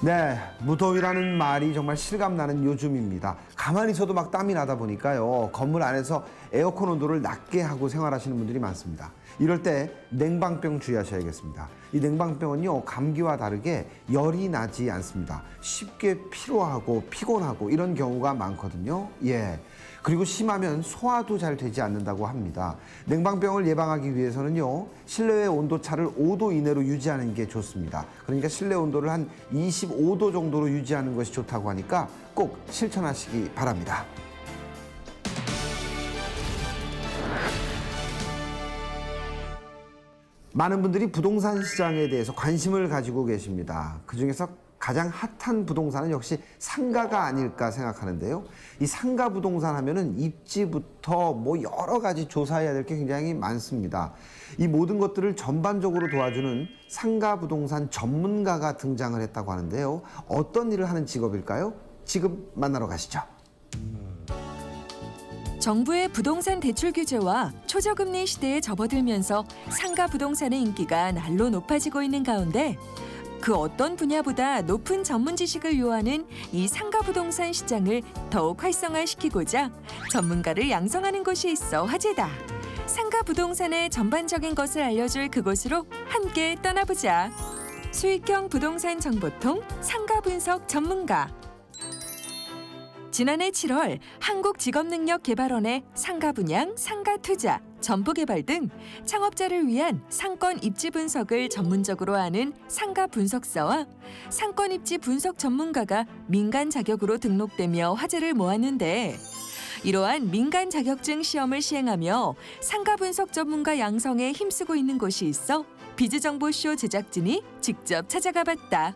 네, 무더위라는 말이 정말 실감나는 요즘입니다. 가만히 있어도 막 땀이 나다 보니까요. 건물 안에서 에어컨 온도를 낮게 하고 생활하시는 분들이 많습니다. 이럴 때 냉방병 주의하셔야겠습니다. 이 냉방병은요, 감기와 다르게 열이 나지 않습니다. 쉽게 피로하고 피곤하고 이런 경우가 많거든요. 예. 그리고 심하면 소화도 잘 되지 않는다고 합니다. 냉방병을 예방하기 위해서는요, 실내의 온도차를 5도 이내로 유지하는 게 좋습니다. 그러니까 실내 온도를 한 25도 정도로 유지하는 것이 좋다고 하니까 꼭 실천하시기 바랍니다. 많은 분들이 부동산 시장에 대해서 관심을 가지고 계십니다. 그 중에서 가장 핫한 부동산은 역시 상가가 아닐까 생각하는데요. 이 상가 부동산 하면은 입지부터 뭐 여러 가지 조사해야 될 게 굉장히 많습니다. 이 모든 것들을 전반적으로 도와주는 상가 부동산 전문가가 등장을 했다고 하는데요. 어떤 일을 하는 직업일까요? 지금 만나러 가시죠. 정부의 부동산 대출 규제와 초저금리 시대에 접어들면서 상가 부동산의 인기가 날로 높아지고 있는 가운데 그 어떤 분야보다 높은 전문 지식을 요하는 이 상가 부동산 시장을 더욱 활성화시키고자 전문가를 양성하는 곳이 있어 화제다. 상가 부동산의 전반적인 것을 알려줄 그곳으로 함께 떠나보자. 수익형 부동산 정보통 상가 분석 전문가 지난해 7월 한국직업능력개발원의 상가 분양, 상가 투자, 점포 개발 등 창업자를 위한 상권 입지 분석을 전문적으로 하는 상가 분석사와 상권 입지 분석 전문가가 민간 자격으로 등록되며 화제를 모았는데 이러한 민간 자격증 시험을 시행하며 상가 분석 전문가 양성에 힘쓰고 있는 곳이 있어 비즈정보쇼 제작진이 직접 찾아가 봤다.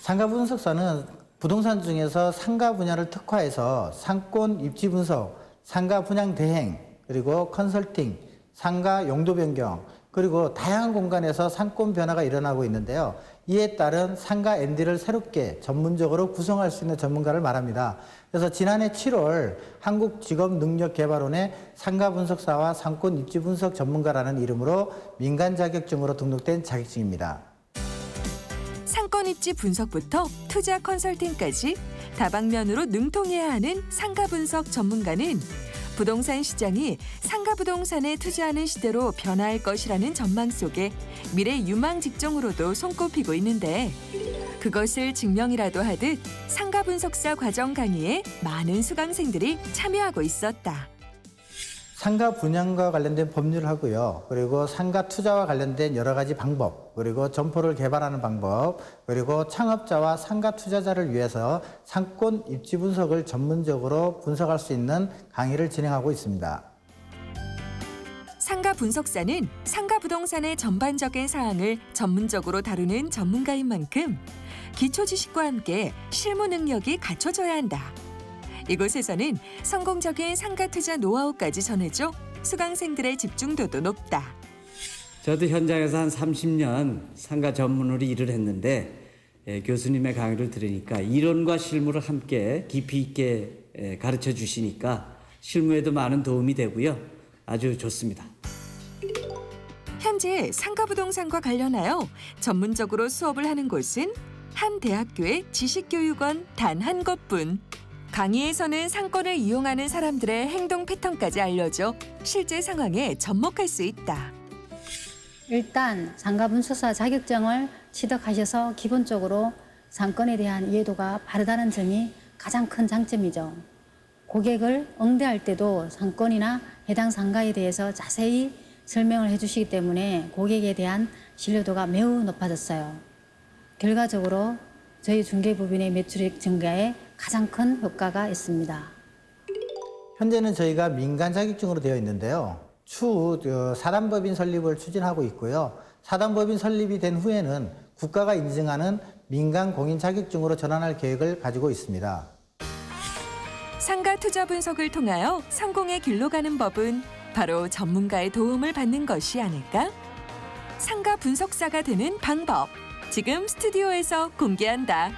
상가 분석사는 부동산 중에서 상가 분야를 특화해서 상권 입지 분석, 상가 분양 대행, 그리고 컨설팅, 상가 용도 변경, 그리고 다양한 공간에서 상권 변화가 일어나고 있는데요. 이에 따른 상가 앤디를 새롭게 전문적으로 구성할 수 있는 전문가를 말합니다. 그래서 지난해 7월 한국직업능력개발원의 상가 분석사와 상권 입지 분석 전문가라는 이름으로 민간 자격증으로 등록된 자격증입니다. 입지 분석부터 투자 컨설팅까지 다방면으로 능통해야 하는 상가 분석 전문가는 부동산 시장이 상가 부동산에 투자하는 시대로 변화할 것이라는 전망 속에 미래 유망 직종으로도 손꼽히고 있는데 그것을 증명이라도 하듯 상가 분석사 과정 강의에 많은 수강생들이 참여하고 있었다. 상가 분양과 관련된 법률을 하고요. 그리고 상가 투자와 관련된 여러 가지 방법, 그리고 점포를 개발하는 방법, 그리고 창업자와 상가 투자자를 위해서 상권 입지 분석을 전문적으로 분석할 수 있는 강의를 진행하고 있습니다. 상가 분석사는 상가 부동산의 전반적인 사항을 전문적으로 다루는 전문가인 만큼 기초 지식과 함께 실무 능력이 갖춰져야 한다. 이곳에서는 성공적인 상가 투자 노하우까지 전해줘 수강생들의 집중도도 높다. 저도 현장에서 한 30년 상가 전문으로 일을 했는데 예, 교수님의 강의를 들으니까 이론과 실무를 함께 깊이 있게 예, 가르쳐 주시니까 실무에도 많은 도움이 되고요. 아주 좋습니다. 현재 상가 부동산과 관련하여 전문적으로 수업을 하는 곳은 한 대학교의 지식교육원 단 한 곳뿐. 강의에서는 상권을 이용하는 사람들의 행동 패턴까지 알려줘 실제 상황에 접목할 수 있다. 일단 상가분석사 자격증을 취득하셔서 기본적으로 상권에 대한 이해도가 바르다는 점이 가장 큰 장점이죠. 고객을 응대할 때도 상권이나 해당 상가에 대해서 자세히 설명을 해주시기 때문에 고객에 대한 신뢰도가 매우 높아졌어요. 결과적으로 저희 중개법인의 매출액 증가에 가장 큰 효과가 있습니다. 현재는 저희가 민간 자격증으로 되어 있는데요. 추후 어, 사단법인 설립을 추진하고 있고요. 사단법인 설립이 된 후에는 국가가 인증하는 민간 공인 자격증으로 전환할 계획을 가지고 있습니다. 상가 투자 분석을 통하여 성공의 길로 가는 법은 바로 전문가의 도움을 받는 것이 아닐까? 상가 분석사가 되는 방법. 지금 스튜디오에서 공개한다.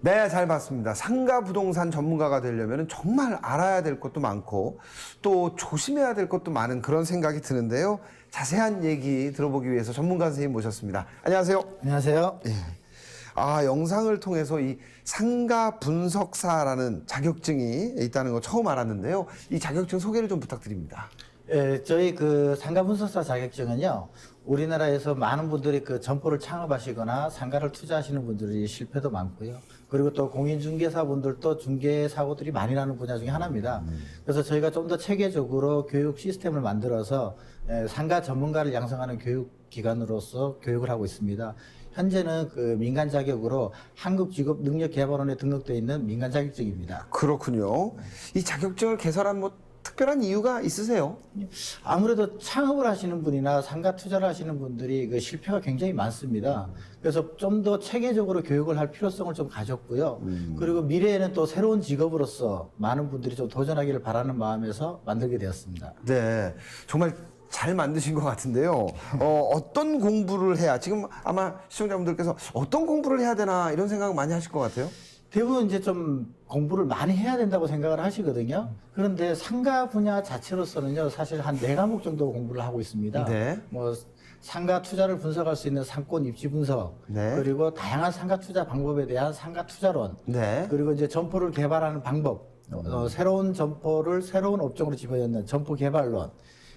네, 잘 봤습니다. 상가 부동산 전문가가 되려면 정말 알아야 될 것도 많고 또 조심해야 될 것도 많은 그런 생각이 드는데요. 자세한 얘기 들어보기 위해서 전문가 선생님 모셨습니다. 안녕하세요. 안녕하세요. 아, 영상을 통해서 이 상가 분석사라는 자격증이 있다는 거 처음 알았는데요. 이 자격증 소개를 좀 부탁드립니다. 예, 저희 그 상가 분석사 자격증은요. 우리나라에서 많은 분들이 그 점포를 창업하시거나 상가를 투자하시는 분들이 실패도 많고요. 그리고 또 공인중개사 분들도 중개 사고들이 많이 나는 분야 중에 하나입니다. 그래서 저희가 좀 더 체계적으로 교육 시스템을 만들어서 예, 상가 전문가를 양성하는 교육 기관으로서 교육을 하고 있습니다. 현재는 그 민간 자격으로 한국직업능력개발원에 등록되어 있는 민간 자격증입니다. 그렇군요. 이 자격증을 개설한 뭐 특별한 이유가 있으세요? 아무래도 창업을 하시는 분이나 상가 투자를 하시는 분들이 그 실패가 굉장히 많습니다. 그래서 좀 더 체계적으로 교육을 할 필요성을 좀 가졌고요. 그리고 미래에는 또 새로운 직업으로서 많은 분들이 좀 도전하기를 바라는 마음에서 만들게 되었습니다. 네, 정말 잘 만드신 것 같은데요. 어, 어떤 공부를 해야 지금 아마 시청자분들께서 어떤 공부를 해야 되나 이런 생각 많이 하실 것 같아요. 대부분 이제 좀 공부를 많이 해야 된다고 생각을 하시거든요. 그런데 상가 분야 자체로서는요, 사실 한 네 과목 정도 공부를 하고 있습니다. 네. 뭐 상가 투자를 분석할 수 있는 상권 입지 분석, 네. 그리고 다양한 상가 투자 방법에 대한 상가 투자론, 네. 그리고 이제 점포를 개발하는 방법, 어, 새로운 점포를 새로운 업종으로 집어넣는 점포 개발론,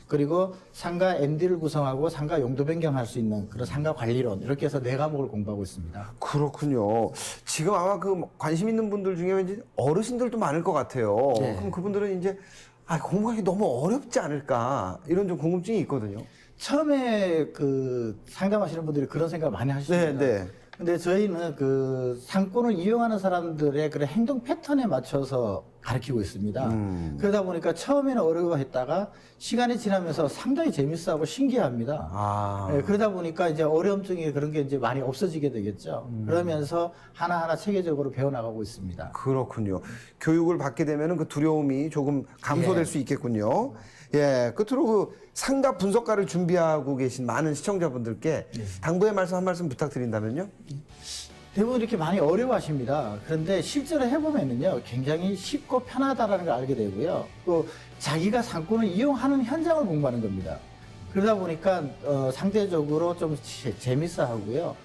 그리고 상가 MD를 구성하고 상가 용도 변경할 수 있는 그런 상가 관리론 이렇게 해서 네 과목을 공부하고 있습니다. 그렇군요. 지금 아마 그 관심 있는 분들 중에 왠지 어르신들도 많을 것 같아요. 네. 그럼 그분들은 이제 아, 공부하기 너무 어렵지 않을까 이런 좀 궁금증이 있거든요. 처음에 그 상담하시는 분들이 그런 생각을 많이 하십니다. 근데 저희는 그 상권을 이용하는 사람들의 그런 행동 패턴에 맞춰서 가르치고 있습니다. 음. 그러다 보니까 처음에는 어려워했다가 시간이 지나면서 상당히 재밌어하고 신기합니다. 아, 예, 그러다 보니까 이제 어려움증이 그런 게 이제 많이 없어지게 되겠죠. 음. 그러면서 하나하나 체계적으로 배워나가고 있습니다. 그렇군요. 교육을 받게 되면 그 두려움이 조금 감소될 예. 수 있겠군요. 예, 끝으로 그 상가 분석가를 준비하고 계신 많은 시청자분들께 예. 당부의 말씀 한 말씀 부탁드린다면요. 대부분 이렇게 많이 어려워하십니다. 그런데 실제로 해보면은요, 굉장히 쉽고 편하다라는 걸 알게 되고요. 또 자기가 상권을 이용하는 현장을 공부하는 겁니다. 그러다 보니까 어, 상대적으로 좀 재- 재밌어 하고요.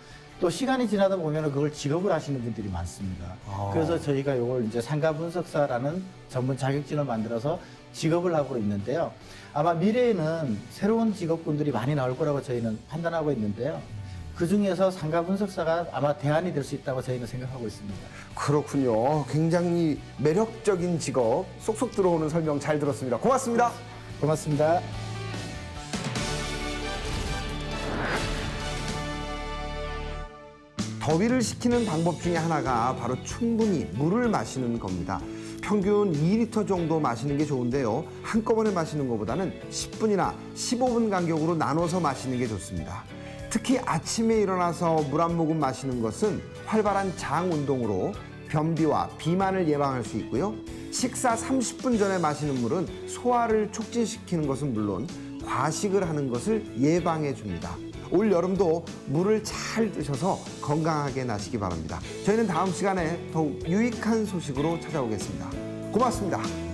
또 시간이 지나다 보면 그걸 직업을 하시는 분들이 많습니다. 아. 그래서 저희가 이걸 이제 상가 분석사라는 전문 자격증을 만들어서 직업을 하고 있는데요. 아마 미래에는 새로운 직업군들이 많이 나올 거라고 저희는 판단하고 있는데요. 그 중에서 상가 분석사가 아마 대안이 될 수 있다고 저희는 생각하고 있습니다. 그렇군요. 굉장히 매력적인 직업 쏙쏙 들어오는 설명 잘 들었습니다. 고맙습니다. 고맙습니다. 더위를 식히는 방법 중에 하나가 바로 충분히 물을 마시는 겁니다. 평균 2리터 정도 마시는 게 좋은데요. 한꺼번에 마시는 것보다는 10분이나 15분 간격으로 나눠서 마시는 게 좋습니다. 특히 아침에 일어나서 물 한 모금 마시는 것은 활발한 장 운동으로 변비와 비만을 예방할 수 있고요. 식사 30분 전에 마시는 물은 소화를 촉진시키는 것은 물론 과식을 하는 것을 예방해 줍니다. 올 여름도 물을 잘 드셔서 건강하게 나시기 바랍니다. 저희는 다음 시간에 더욱 유익한 소식으로 찾아오겠습니다. 고맙습니다.